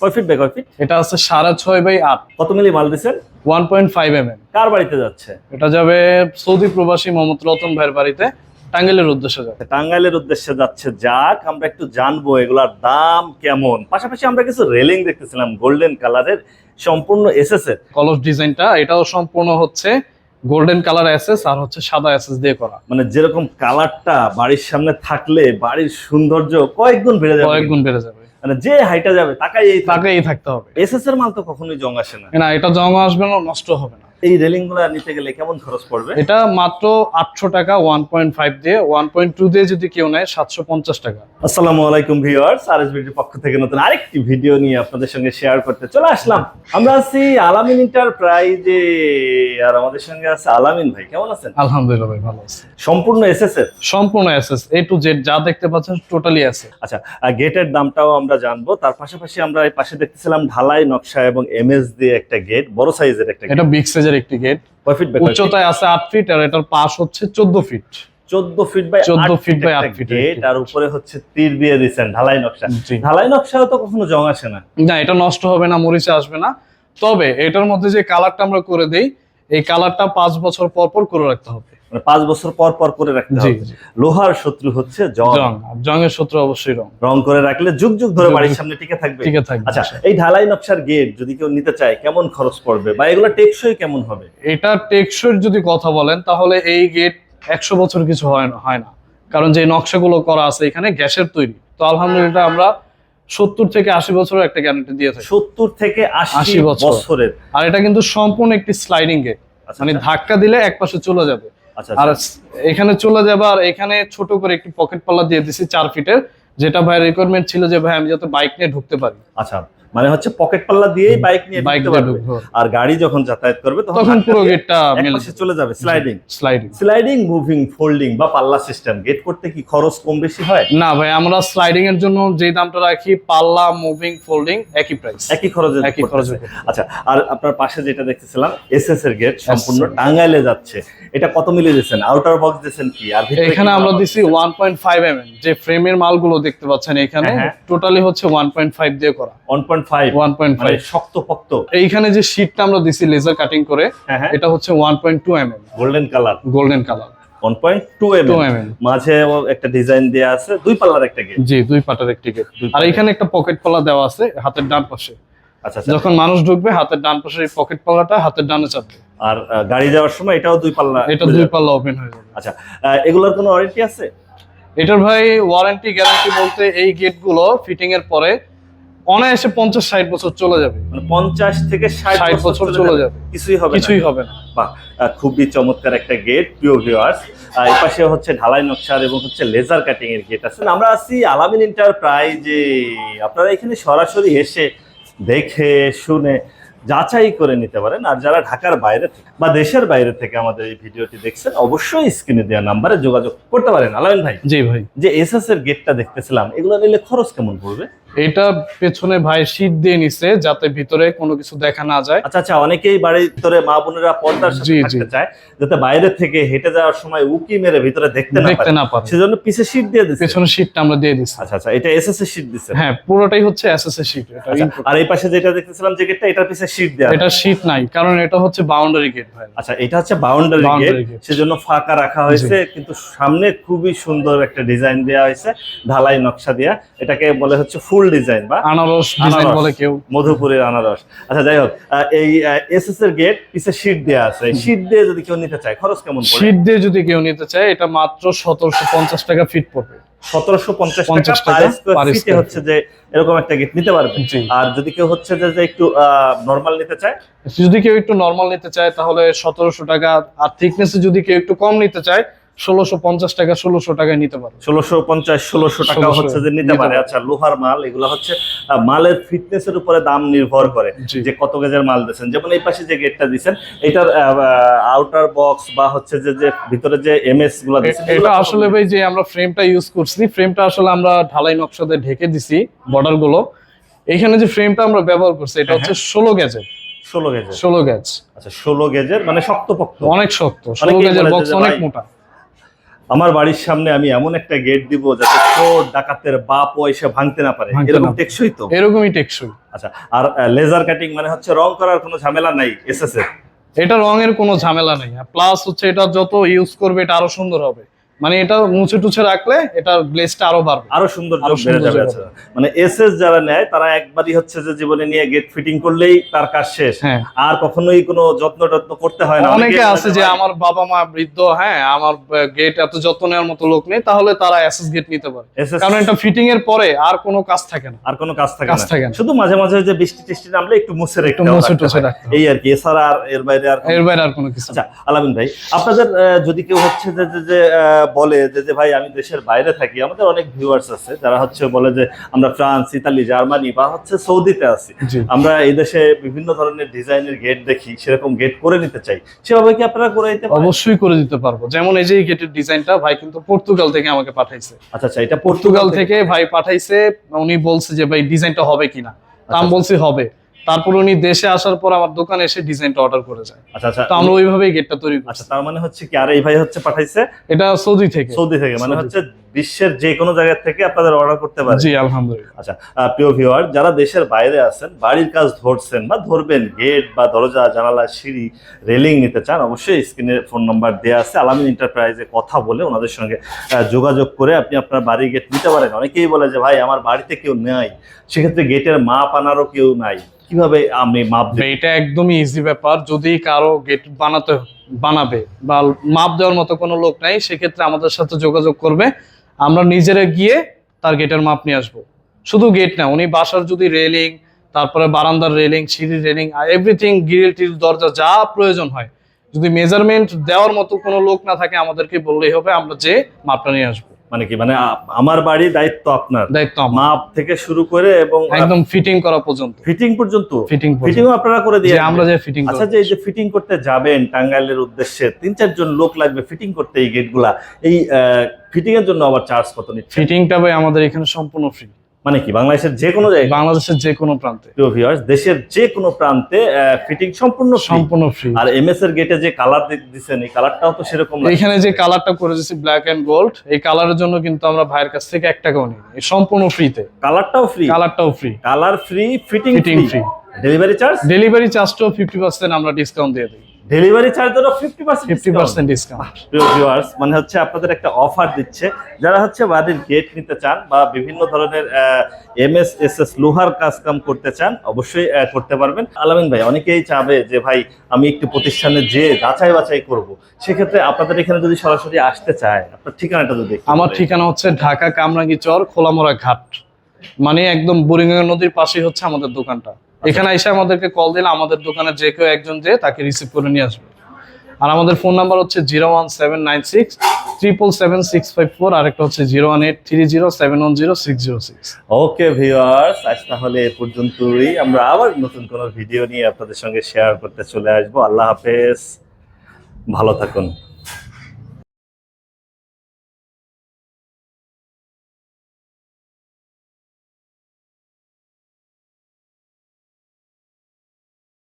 কয় feet by কয় fit এটা আছে সাড়ে ছয় বাই আট। কত মিলি মাল দিচ্ছেন one point five M M কার বাড়িতে যাচ্ছে? এটা যাবে সৌদি প্রবাসী মোহাম্মদ রতন ভাইয়ের বাড়িতে টাঙ্গেলের উদ্দেশ্যে যাবে। টাঙ্গাইলের উদ্দেশ্যে যাচ্ছে যাক আমরা একটু জানব এগুলার দাম কেমন। পাশাপাশি আমরা কিছু রেলিং দেখতেছিলাম গোল্ডেন কালারের সম্পূর্ণ এসএস এর। কলস ডিজাইনটা এটাও সম্পূর্ণ হচ্ছে গোল্ডেন কালার অ্যাসেস আর হচ্ছে সাদা অ্যাসেস দিয়ে করা। মানে যেরকম কালারটা বাড়ির সামনে থাকলে বাড়ির সৌন্দর্য কয়েক গুণ বেড়ে যাবে। কয়েক গুণ বেড়ে যাবে। মানে যে হাইটা যাবে তাকাই এই তাকেই থাকতে হবে। এসএস এর মাল তো কখনোই জং আসে না। না এটা জং আসবে না নষ্ট হবে না। এই রেলিংগুলো নিতে গেলে কেমন খরচ পড়বে? এটা মাত্র আটশো টাকা ওয়ান পয়েন্ট ফাইভ দিয়ে ওয়ান পয়েন্ট টু দিয়ে যদি কেউ নেয় সাতশো পঞ্চাশ টাকা। আসসালামু আলাইকুম ভিউয়ার্স পক্ষ থেকে নতুন আরেকটি ভিডিও নিয়ে আপনাদের সঙ্গে শেয়ার করতে চলে আসলাম। আমরা আছি আলামিন এন্টারপ্রাইজে আর আমাদের সঙ্গে আছে আলামিন ভাই কেমন আছেন? আলহামদুলিল্লাহ ভাই ভালো আছে। সম্পূর্ণ এসএস এর সম্পূর্ণ অ্যাসেস এ টু জেড যা দেখতে পাচ্ছেন টোটালি আছে আচ্ছা গেটের দামটাও আমরা জানব। তার পাশাপাশি আমরা এই পাশে দেখতেছিলাম ঢালাই নকশা এবং এমএস দিয়ে একটা গেট বড় সাইজের একটা এটা বিগ সাইজের একটি গেট উচ্চতায় আছে আট ফিট আর এটার পাশ হচ্ছে চোদ্দ feet 14 feet by 14 feet by 8 feet gate আর উপরে হচ্ছে তীর দিয়ে দিচ্ছেন ঢালাই নকশা। ঢালাই নকশাও তো কখনো জং আসে না। না এটা নষ্ট হবে না মরিচে আসবে না। তবে এটার মধ্যে যে কালারটা আমরা করে দেই এই কালারটা পাঁচ বছর পর পর করে রাখতে হবে। পাঁচ বছর পর পর করে রাখতে হবে। লোহার শত্রু হচ্ছে জং। রং আর জংয়ের সূত্র অবশ্যই রং। রং করে রাখলে যুগ যুগ ধরে বাড়ির সামনে টিকে থাকবে। ঠিক আছে আচ্ছা এই ঢালাই নকশার গেট যদি কেউ নিতে চায় কেমন খরচ পড়বে? বা এগুলো টেকসই কেমন হবে? এটা টেকসই যদি কথা বলেন তাহলে এই গেট একশো বছর কিছু হয় না হয় না। কারণ যে নকশাগুলো করা আছে এখানে গ্যাসের তৈরি। তো আলহামদুলিল্লাহ আমরা সত্তর থেকে আশি বছরের একটা গ্যারান্টি দিয়ে থাকি। সত্তর থেকে আশি 80 বছরের। আর এটা কিন্তু সম্পূর্ণ একটি স্লাইডিং গেট। আচ্ছা মানে ধাক্কা দিলে এক পাশে চলে যাবে। আচ্ছা আর আচ্ছা। এখানে চলে যাবে আর এখানে ছোট করে একটু পকেট পাল্লা দিয়ে দিছি চার ফিটের যেটা ভাই রিকোয়ারমেন্ট ছিল যে ভাই আমি যাতে বাইক নিয়ে ঢুকতে পারি আচ্ছা মানে হচ্ছে পকেট পাল্লা দিয়েই বাইক নিয়ে বাইক ঢুকতে পারবে। আর গাড়ি যখন যাতায়াত করবে তখন পুরো গেটটা মেলে চলে যাবে sliding sliding sliding moving folding বা পাল্লা সিস্টেম গেট করতে কি খরচ কম বেশি হয়? না ভাই আমরা স্লাইডিং এর জন্য যে দামটা রাখি পাল্লা মুভিং ফোল্ডিং একই প্রাইস একই খরচে একই। খরচে আচ্ছা আর আপনার পাশে যেটা দেখতেছিলাম এসএস এর গেট সম্পূর্ণ টাঙ্গাইলে যাচ্ছে। এটা কত মিলি দিয়েছেন? আউটার বক্স দিয়েছেন কি? আর এখানে আমরা দিছি ওয়ান পয়েন্ট ফাইভ এম যে ফ্রেমের মালগুলো দেখতে পাচ্ছেন এখানে হ্যাঁ, হ্যাঁ। টোটালি হচ্ছে ওয়ান পয়েন্ট ফাইভ দিয়ে করা। 1.5 মানে শক্ত পক্ত এইখানে যে শীটটা আমরা দিছি লেজার কাটিং করে হ্যাঁ হ্যাঁ। এটা হচ্ছে golden colour golden colour 1.2 MM M M মাঝে একটা ডিজাইন দেয়া আছে দুই পাল্লার একটা গেট জি দুই পাটার একটি গেট আর এখানে একটা পকেট পাল্লা দেওয়া আছে হাতের ডান পাশে। আচ্ছা যখন মানুষ ঢুকবে হাতের ডান পাশে এই পকেট পাল্লাটা হাতের ডানে চাপবে। আর গাড়ি যাওয়ার সময় এটাও দুই পাল্লা এটা দুই পাল্লা ওপেন হয়ে যাবে। আচ্ছা এগুলোর কোনো ওয়ারেন্টি আছে? এটার ভাই ওয়ারেন্টি গ্যারান্টি বলতে এই গেটগুলো ফিটিং এর পরে অনায়াসে পঞ্চাশ ষাট বছর চলে যাবে। মানে পঞ্চাশ থেকে ষাট 60 বছর চলে যাবে। কিছুই হবে কিছুই হবে না। বাহ খুবই চমৎকার একটা গেট প্রিয় ভিউয়ার্স এই পাশে হচ্ছে ঢালাই নকশার এবং হচ্ছে লেজার কাটিং এর গেট আছে। আমরা আছি আলামিন এন্টারপ্রাইজে আপনারা এখানে সরাসরি এসে দেখে শুনে যাচাই করে নিতে পারেন। আর যারা ঢাকার বাইরে থেকে বা দেশের বাইরে থেকে আমাদের এই ভিডিওটি দেখছেন অবশ্যই স্ক্রিনে দেওয়া নাম্বারে যোগাযোগ করতে পারেন। আলামিন ভাই জি ভাই। যে এস এর গেটটা দেখতেছিলাম এগুলো নিলে খরচ কেমন পড়বে? এটা পেছনে ভাই শীট দিয়ে নিছে যাতে ভিতরে কোনো কিছু দেখা না যায়। আচ্ছা আচ্ছা অনেকেই বাড়ির ভিতরে মা বোনেরা পর্দার সাথে থাকতে চায় যাতে বাইরে থেকে হেঁটে যাওয়ার সময় উকি মেরে ভিতরে দেখতে না দেখতে পারে না পারে। সেজন্য পিছে শীট দিয়ে দিচ্ছে পেছনে শীটটা আমরা দিয়ে দিচ্ছি আচ্ছা আচ্ছা এটা এসএস এর শীট দিচ্ছে হ্যাঁ পুরোটাই হচ্ছে এসএস এর শীট এটা আচ্ছা, আর এই পাশে যেটা দেখতেছিলাম যে গেটটা এটার পিছে শীট দেওয়া এটা শীট নাই কারণ এটা হচ্ছে বাউন্ডারি গেট ভাই। আচ্ছা এটা হচ্ছে বাউন্ডারি গেট সেজন্য ফাঁকা রাখা হয়েছে কিন্তু সামনে খুবই সুন্দর একটা ডিজাইন দেওয়া হয়েছে ঢালাই নকশা দেওয়া এটাকে বলে হচ্ছে ফুল ডিজাইন বা আনারস ডিজাইন বলে কেউ মধুপুরের আনারস আচ্ছা যাই হোক এই এসএস এর গেট পিছে শীট দেওয়া আছে। শীট দিয়ে যদি কেউ নিতে চায় খরচ কেমন পড়ে? শীট দিয়ে যদি কেউ নিতে চায় এটা মাত্র সতেরোশো পঞ্চাশ টাকা ফিট পড়বে। সতেরোশো পঞ্চাশ 50 টাকা পার ফিটে হচ্ছে যে এরকম একটা গেট নিতে পারবে। আর যদি কেউ হচ্ছে যে একটু নর্মাল নিতে চায়? যদি কেউ একটু নর্মাল নিতে চায় তাহলে সতেরোশো টাকা। আর থিকনেসে যদি কেউ একটু কম নিতে চায় ষোলোশো পঞ্চাশ টাকা ষোলোশো টাকায় নিতে পারে। ষোলোশো পঞ্চাশ ষোলোশো টাকা হচ্ছে যে নিতে পারে। আচ্ছা লোহার মাল এগুলো হচ্ছে মালের ফিটনেস এর উপরে দাম নির্ভর করে যে কত গেজের মাল যেমন এই পাশে যে গেটটা এটার আউটার বক্স বা হচ্ছে যে যে ভিতরে যে এমএসগুলো এটা আসলে ভাই যে আমরা ফ্রেমটা ইউজ করছি ফ্রেমটা আসলে আমরা ঢালাই নকশা দিয়ে ঢেকে দিছি বর্ডারগুলো এখানে যে ফ্রেমটা আমরা ব্যবহার করছি এটা হচ্ছে ষোলো গ্যাজের ষোলো গেজের। ষোলো গ্যাজ আচ্ছা ষোলো গেজের মানে শক্তপোক্ত। অনেক শক্ত ষোলো যে বক্স অনেক মোটা। আমার বাড়ির সামনে আমি এমন একটা গেট দিব যাতে চোর ডাকাতের বা পয়সা ভাঙতে না পারে। এরকম টেকসই তো? এরকমই টেকসই। আচ্ছা আর লেজার কাটিং মানে হচ্ছে রং করার কোনো ঝামেলা নাই এসএস এর? এটা রঙের কোনো ঝামেলা নেই। প্লাস হচ্ছে এটা যত ইউজ করবে এটা আরও সুন্দর হবে। মানে এটা মুছে টুছে রাখলে এটা গ্লেজটা আরও বাড়বে। আরও সুন্দর বেড়ে যাবে আচ্ছা। মানে এসএস যারা নেয় তারা একবারই হচ্ছে যে জীবনে নিয়ে গেট ফিটিং করলেই তার কাজ শেষ। হ্যাঁ। আর কখনোই কোনো যত্ন টত্ন করতে হয় না। অনেকে আছে যে আমার বাবা মা বৃদ্ধ হ্যাঁ আমার গেট এত যত্ন নেওয়ার মতো লোক নেই তাহলে তারা অ্যাসেস গেট নিতে পারে। কারণ এটা ফিটিং এর পরে আর কোনো কাজ থাকে না। আর কোনো কাজ থাকে কাজ না থাকে না। শুধু মাঝে মাঝে যে বৃষ্টি টিষ্টি নামলে একটু মুছে রেখে একটু মুছে টুছে রাখতে এই আর কি এছাড়া আর এর বাইরে আর কোনো- এর বাইরে আর কোনো কিছু না। আচ্ছা আলামিন ভাই আপনাদের আহ, যদি কেউ হচ্ছে যে বলে যে যে ভাই আমি দেশের বাইরে থাকি আমাদের অনেক ভিউয়ার্স আছে যারা হচ্ছে বলে যে আমরা ফ্রান্স ইতালি জার্মানি বা হচ্ছে সৌদিতে আছি। আমরা এই দেশে বিভিন্ন ধরনের ডিজাইনের গেট দেখি সেরকম গেট করে নিতে চাই। সেভাবে কি আপনারা করে দিতে অবশ্যই করে দিতে পারব। যেমন এই যে গেটের ডিজাইনটা ভাই কিন্তু পর্তুগাল থেকে আমাকে পাঠাইছে। আচ্ছা আচ্ছা এটা পর্তুগাল থেকে? ভাই পাঠাইছে উনি বলছে যে ভাই ডিজাইনটা হবে কিনা? আমি আচ্ছা। বলছি হবে। তারপর উনি দেশে আসার পর আমার দোকানে এসে ডিজাইনটা অর্ডার করে যায়। আচ্ছা আচ্ছা তো আমরা ওইভাবেই গেটটা তৈরি করছি। আচ্ছা তার মানে হচ্ছে কি আর এই ভাই হচ্ছে পাঠাইছে? এটা সৌদি থেকে। সৌদি থেকে মানে হচ্ছে বিশ্বের যে কোনো জায়গা থেকে আপনাদের অর্ডার করতে পারে। জি আলহামদুলিল্লাহ। আচ্ছা প্রিয় ভিউয়ার যারা দেশের বাইরে আছেন বাড়ির কাজ ধরছেন বা ধরবেন গেট বা দরজা জানালা সিঁড়ি রেলিং নিতে চান অবশ্যই স্ক্রিনে ফোন নাম্বার দেওয়া আছে। আলামিন এন্টারপ্রাইজে কথা বলে ওনাদের সঙ্গে যোগাযোগ করে আপনি আপনার বাড়ির গেট নিতে পারেন। অনেকেই বলে যে ভাই আমার বাড়িতে কেউ নাই। সেক্ষেত্রে গেটের মাপ আনারও কেউ নাই। কীভাবে আমি মাপ এটা একদমই ইজি ব্যাপার। যদি কারও গেট বানাতে, বানাবে বা মাপ দেওয়ার মতো কোনো লোক নাই, সেক্ষেত্রে আমাদের সাথে যোগাযোগ করবে। আমরা নিজেরা গিয়ে তার গেটের মাপ নিয়ে আসব। শুধু গেট না, উনি বাসার যদি রেলিং তারপরে বারান্দার রেলিং সিঁড়ি রেলিং এভরিথিং গ্রিল টিল, দরজা, যা প্রয়োজন হয়। যদি মেজারমেন্ট দেওয়ার মতো কোনো লোক না থাকে, আমাদেরকে বললেই হবে, আমরা যে মাপটা নিয়ে আসব। মানে কি মানে আমার বাড়ি দায়িত্ব আপনার। দায়িত্ব মাপ থেকে শুরু করে এবং একদম ফিটিং করা পর্যন্ত। ফিটিং পর্যন্ত? ফিটিং ফিটিং আপনারা করে দিয়ে আমরা যে ফিটিং আচ্ছা যে এই যে ফিটিং করতে যাবেন টাঙ্গাইলের উদ্দেশ্যে তিন চারজন লোক লাগবে ফিটিং করতে এই গেটগুলা এই ফিটিং এর জন্য আবার চার্জ কত নিচ্ছে ফিটিংটা ভাই আমাদের এখানে সম্পূর্ণ ফ্রি মানে কি বাংলাদেশের যে কোনো জায়গায়? বাংলাদেশের যে কোনো প্রান্তে। প্রিয় viewers, দেশের যে কোনো প্রান্তে ফিটিং সম্পূর্ণ সম্পূর্ণ ফ্রি আর এমএস এর গেটে যে কালার দিচ্ছেন এই কালারটাও তো সেরকম। এখানে যে কালারটা করে দিচ্ছি ব্ল্যাক এন্ড গোল্ড এই কালারের জন্য কিন্তু আমরা ভাইয়ের কাছ থেকে এক টাকাও নিই সম্পূর্ণ ফ্রিতে কালারটাও ফ্রি কালারটাও free colour free fitting fitting free free delivery charge delivery চার্জটাও fifty percent আমরা ডিসকাউন্ট দিয়ে দিই। Delivery চার্জেরও fifty percent fifty percent discount প্রিয় ভিউয়ার্স মানে হচ্ছে আপনাদের একটা অফার দিচ্ছে। যারা হচ্ছে বাড়ির গেট নিতে চান বা বিভিন্ন ধরনের এমএস এস এস লোহার কাজ কাম করতে চান অবশ্যই করতে পারবেন। আলামিন ভাই অনেকেই চাবে যে ভাই আমি একটু প্রতিষ্ঠানে যে যাচাই বাছাই করব সেক্ষেত্রে আপনাদের এখানে যদি সরাসরি আসতে চায় আপনার ঠিকানাটা যদি আমার ঠিকানা হচ্ছে ঢাকা কামরাঙ্গি চর খোলামোড়া ঘাট। মানে একদম বুড়িগঙ্গা নদীর পাশেই হচ্ছে আমাদের দোকানটা। এখানে এসে আমাদেরকে কল দিলে আমাদের দোকানে যে কেউ একজন যে তাকে রিসিভ করে নিয়ে আসবে। আর আমাদের ফোন নাম্বার হচ্ছে zero one seven nine six triple seven six five four আরেকটা হচ্ছে zero one eight three zero seven one zero six zero six okay viewers আজ তাহলে এ পর্যন্তই। আমরা আবার নতুন কোনো ভিডিও নিয়ে আপনাদের সঙ্গে শেয়ার করতে চলে আসব। আল্লাহ হাফেজ। ভালো থাকুন।